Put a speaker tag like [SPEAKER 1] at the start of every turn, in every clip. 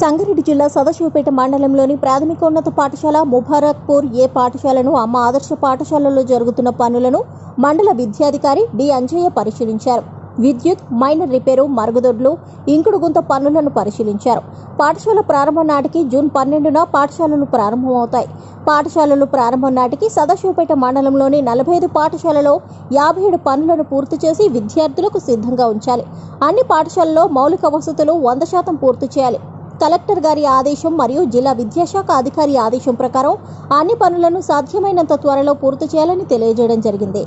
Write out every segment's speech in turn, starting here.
[SPEAKER 1] సంగారెడ్డి జిల్లా సదాశివపేట మండలంలోని ప్రాథమికోన్నత పాఠశాల ముబారక్పూర్ ఏ పాఠశాలను అమ్మ ఆదర్శ పాఠశాలలో జరుగుతున్న పనులను మండల విద్యాధికారి డి అంజయ్య పరిశీలించారు. విద్యుత్ మైనర్ రిపేరు మరుగుదొడ్లు ఇంకుడు గుంత పనులను పరిశీలించారు. పాఠశాల ప్రారంభం నాటికి జూన్ పన్నెండున పాఠశాలలు ప్రారంభమవుతాయి. పాఠశాలలు ప్రారంభం నాటికి సదాశివపేట మండలంలోని నలభై ఐదు పాఠశాలలో యాభై ఏడు పనులను పూర్తి చేసి విద్యార్థులకు సిద్ధంగా ఉంచాలి. అన్ని పాఠశాలలో మౌలిక వసతులు వంద శాతం పూర్తి చేయాలి. కలెక్టర్ గారి ఆదేశం మరియు జిల్లా విద్యాశాఖ అధికారి ఆదేశం ప్రకారం అన్ని పనులను సాధ్యమైనంత త్వరలో పూర్తి చేయాలని తెలియజేయడం జరిగింది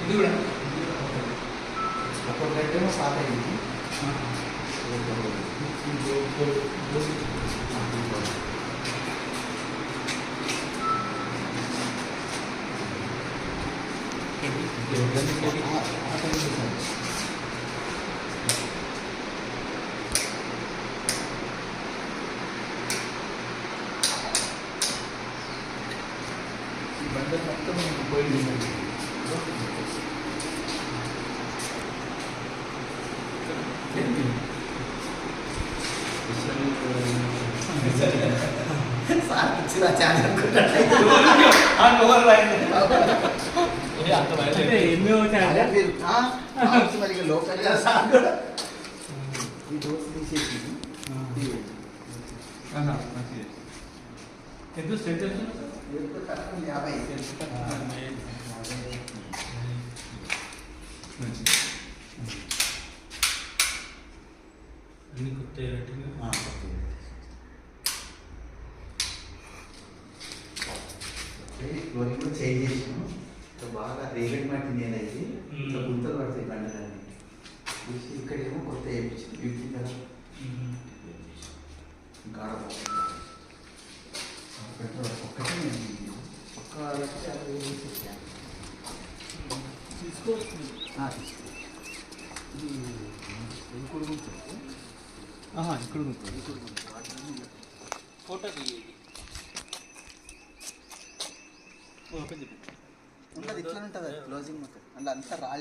[SPEAKER 2] ఇది కూడా
[SPEAKER 3] ఒక గంటేమో పాత అయింది
[SPEAKER 2] ఈ బండ మొత్తం
[SPEAKER 3] సార్ ఇచ్చిన ఛాన్స్ అనుకుంటాడు
[SPEAKER 2] అంటే ఎన్నో
[SPEAKER 3] అదే మీరు, ఆ, కావచ్చు మరి ఇక లోకల్గా సార్ కూడా ఈ డోర్స్ తీసేసి ఇది
[SPEAKER 2] ఎంత స్ట్రెంత్ ఎంత
[SPEAKER 3] ఎంత కరెక్ట్ యాభై
[SPEAKER 2] అన్ని కొత్త
[SPEAKER 3] ఫ్లోరింగ్ కూడా చేంజ్ చేసాము ఇంకా బాగా రేగడి మట్టి నేల ఇది.
[SPEAKER 2] మ్మ్.
[SPEAKER 3] గుంతలు పడతాయి బండలన్నీ. తీసి ఇక్కడేమో కొత్త వేయించింది బ్యూటీ కదా ఒక్కటే నేను ఒక్క.
[SPEAKER 2] తీసుకోవచ్చు.
[SPEAKER 3] ఇంకోటి ఉంటుంది.
[SPEAKER 2] ఇక్కడ ఫోటో తీయండి ఓపెన్ చెప్పండి
[SPEAKER 3] ఉంటుంది ఇట్లా ఉంటుంది క్లోజింగ్ మొత్తం. అందులో అంతా రాళ్ళు